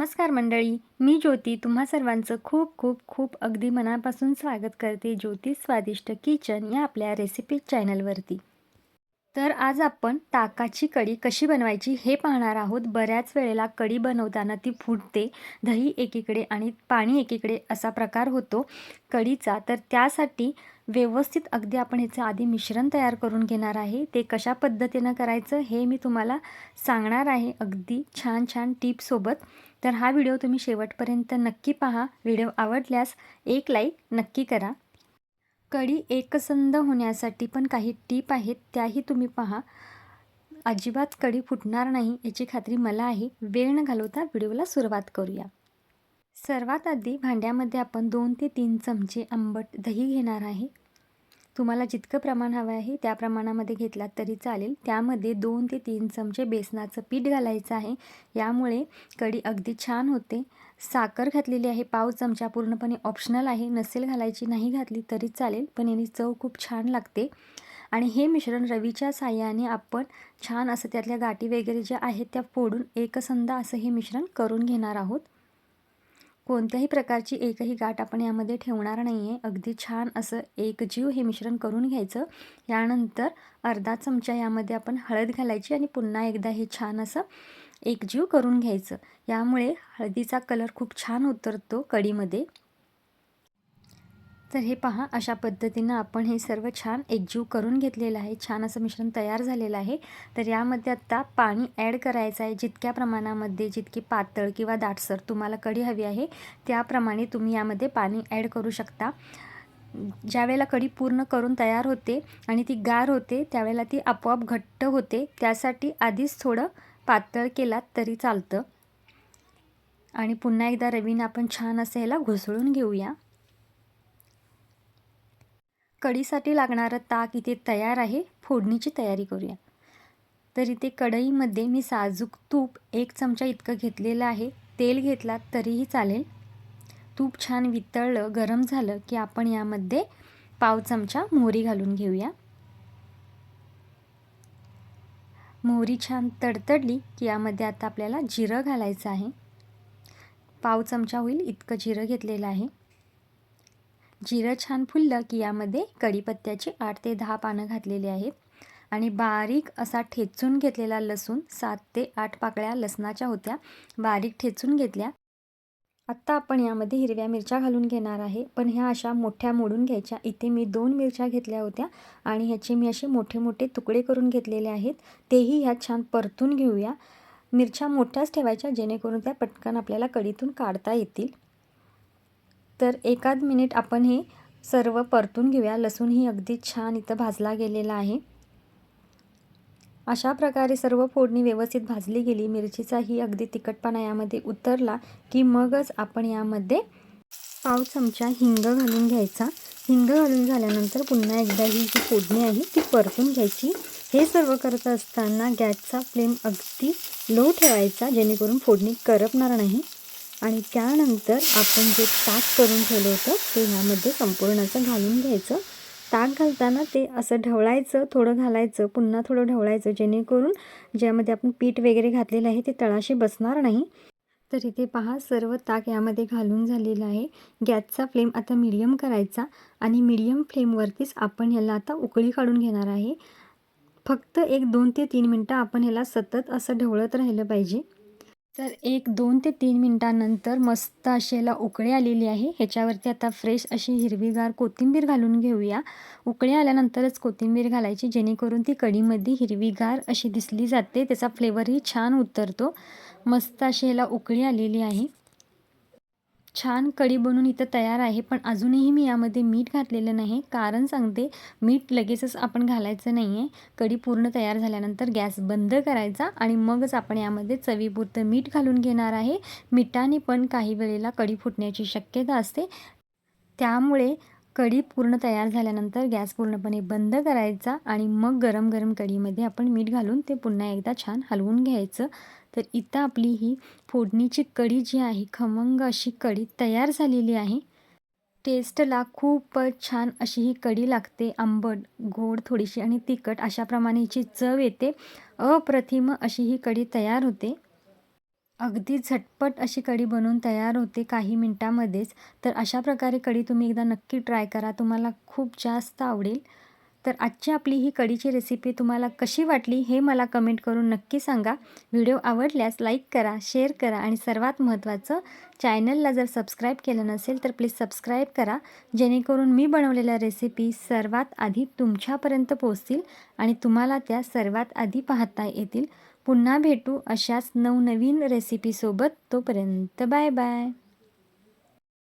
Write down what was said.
नमस्कार मंडळी मी ज्योती. तुम्हा सर्वांचं खूप खूप खूप अगदी मनापासून स्वागत करते ज्योती स्वादिष्ट किचन या आपल्या रेसिपी चॅनलवरती तर आज आपण ताकाची कढी कशी बनवायची हे पाहणार आहोत. बऱ्याच वेळेला कढी बनवताना ती फुटते दही एकीकडे आणि पाणी एकीकडे असा प्रकार होतो कढीचा. तर त्यासाठी व्यवस्थित अगदी आपण ह्याचं आधी मिश्रण तयार करून घेणार आहे. ते कशा पद्धतीनं करायचं हे मी तुम्हाला सांगणार आहे. अगदी छान छान टिपसोबत. तर हा व्हिडिओ तुम्ही शेवटपर्यंत नक्की पहा. व्हिडिओ आवडल्यास एक लाईक नक्की करा. कढी एकसंध होण्यासाठी पण काही टीप आहेत त्याही तुम्ही पहा. अजिबात कढी फुटणार नाही याची खात्री मला आहे. वेळ न घालवता व्हिडिओला सुरुवात करूया. सर्वात आधी भांड्यामध्ये आपण दोन ते तीन चमचे आंबट दही घेणार आहे. तुम्हाला जितकं प्रमाण हवं आहे त्या प्रमाणामध्ये घेतलात तरी चालेल. त्यामध्ये दोन ते तीन चमचे बेसनाचं पीठ घालायचं आहे. यामुळे कढी अगदी छान होते. साखर घातलेली आहे. पाव चमचा पूर्णपणे ऑप्शनल आहे. नसेल घालायची नाही घातली तरी चालेल पण याने चव खूप छान लागते. आणि हे मिश्रण रवीच्या साह्याने आपण छान असं त्यातल्या गाठी वगैरे ज्या आहेत त्या फोडून एकसंध असं हे मिश्रण करून घेणार आहोत. कोणत्याही प्रकारची एकही गाठ आपण यामध्ये ठेवणार नाही आहे अगदी छान असं एक जीव हे मिश्रण करून घ्यायचं. यानंतर अर्धा चमचा यामध्ये आपण हळद घालायची आणि पुन्हा एकदा हे छान असं एकजीव करून घ्यायचं. यामुळे हळदीचा कलर खूप छान उतरतो कढीमध्ये. तर हे पहा अशा पद्धतीनं आपण हे सर्व छान एकजीव करून घेतलेलं आहे. छान असं मिश्रण तयार झालेलं आहे. तर यामध्ये आत्ता पाणी ॲड करायचं आहे. जितक्या प्रमाणामध्ये जितकी पातळ किंवा दाटसर तुम्हाला कढी हवी आहे त्याप्रमाणे तुम्ही यामध्ये पाणी ॲड करू शकता. ज्यावेळेला कढी पूर्ण करून तयार होते आणि ती गार होते त्यावेळेला ती आपोआप घट्ट होते. त्यासाठी आधीच थोडं पातळ केलात तरी चालतं. आणि पुन्हा एकदा रवीनं आपण छान असं ह्याला घुसळून घेऊया. कढीसाठी लागणारं ताक इथे तयार आहे. फोडणीची तयारी करूया. तर इथे कढईमध्ये मी साजूक तूप एक चमचा इतकं घेतलेलं आहे. तेल घेतला तरीही चालेल. तूप छान वितळलं गरम झालं की आपण यामध्ये पाव चमचा मोहरी घालून घेऊया. मोहरी छान तडतडली की यामध्ये आता आपल्याला जिरं घालायचं आहे. पाव चमचा होईल इतकं जिरं घेतलेलं आहे. जिरं छान फुललं की यामध्ये कढीपत्त्याची आठ ते दहा पानं घातलेली आहेत. आणि बारीक असा ठेचून घेतलेला लसूण सात ते आठ पाकळ्या लसणाच्या होत्या. बारीक ठेचून घेतल्या. आत्ता आपण यामध्ये हिरव्या मिरच्या घालून घेणार आहे. पण ह्या अशा मोठ्या मोडून घ्यायच्या. इथे मी दोन मिरच्या घेतल्या होत्या. आणि ह्याचे मी असे मोठे मोठे तुकडे करून घेतलेले आहेत. तेही ह्यात छान परतून घेऊया. मिरच्या मोठ्याच ठेवायच्या जेणेकरून त्या पटकन आपल्याला कढीतून काढता येतील. तर एकाद मिनिट आपण हे सर्व परतून घेऊया. लसूणही अगदी छान इथं भाजला गेलेला आहे. अशा प्रकारे सर्व फोडणी व्यवस्थित भाजली गेली. मिरचीचाही अगदी तिखटपणा यामध्ये उतरला की मगच आपण यामध्ये पाव चमचा हिंग घालून घ्यायचा. हिंग घालून झाल्यानंतर पुन्हा एकदा ही जी फोडणी आहे ती परतून घ्यायची. हे सर्व करत असताना गॅसचा फ्लेम अगदी लो ठेवायचा जेणेकरून फोडणी करपणार नाही. आणि त्यानंतर आपण जे ताक करून ठेवलं होतं ते ह्यामध्ये संपूर्ण असं घालून घ्यायचं. ताक घालताना ते असं ढवळायचं थोडं घालायचं पुन्हा थोडं ढवळायचं जेणेकरून ज्यामध्ये आपण पीठ वगैरे घातलेलं आहे ते तळाशी बसणार नाही. तर इथे पहा सर्व ताक यामध्ये घालून झालेलं आहे. गॅसचा फ्लेम आता मिडियम करायचा आणि मिडियम फ्लेमवरतीच आपण ह्याला आता उकळी काढून घेणार आहे. फक्त एक दोन ते तीन मिनटं आपण ह्याला सतत असं ढवळत राहिलं पाहिजे. तर एक दोन ते तीन मिनटानंतर मस्त अशी याला उकळी आलेली आहे. ह्याच्यावरती आता फ्रेश अशी हिरवीगार कोथिंबीर घालून घेऊया. उकळी आल्यानंतरच कोथिंबीर घालायची जेणेकरून ती कढीमध्ये हिरवीगार अशी दिसली जाते. त्याचा फ्लेवरही छान उतरतो. मस्त अशी ह्याला उकळी आलेली आहे. छान कढी बनून इथं तयार आहे पण अजूनही मी यामध्ये मीठ घातलेलं नाही. कारण सांगते मीठ लगेचच आपण घालायचं नाही आहे कढी पूर्ण तयार झाल्यानंतर गॅस बंद करायचा आणि मगच आपण यामध्ये चवीपुरतं मीठ घालून घेणार आहे. मिठाने पण काही वेळेला कढी फुटण्याची शक्यता असते. त्यामुळे कढी पूर्ण तयार झाल्यानंतर गॅस पूर्णपणे बंद करायचा आणि मग गरम गरम कढीमध्ये आपण मीठ घालून ते पुन्हा एकदा छान हलवून घ्यायचं. तर इथं आपली ही फोडणीची कढी जी आहे खमंग अशी कढी तयार झालेली आहे. टेस्टला खूपच छान अशी ही कढी लागते. आंबट गोड थोडीशी आणि तिखट अशाप्रमाणे हिची चव येते. अप्रतिम अशी ही कढी तयार होते. अगदी झटपट अशी कढी बनवून तयार होते काही मिनटामध्येच. तर अशा प्रकारे कढी तुम्ही एकदा नक्की ट्राय करा. तुम्हाला खूप जास्त आवडेल. तर आजची आपली ही कढीची रेसिपी तुम्हाला कशी वाटली हे मला कमेंट करून नक्की सांगा. व्हिडिओ आवडल्यास लाईक करा शेअर करा आणि सर्वात महत्त्वाचं चॅनलला जर सबस्क्राईब केलं नसेल तर प्लीज सबस्क्राईब करा. जेणेकरून मी बनवलेल्या रेसिपी सर्वात आधी तुमच्यापर्यंत पोहोचतील आणि तुम्हाला त्या सर्वात आधी पाहता येतील. पुन्हा भेटू अशाच नवनवीन रेसिपीसोबत तोपर्यंत बाय बाय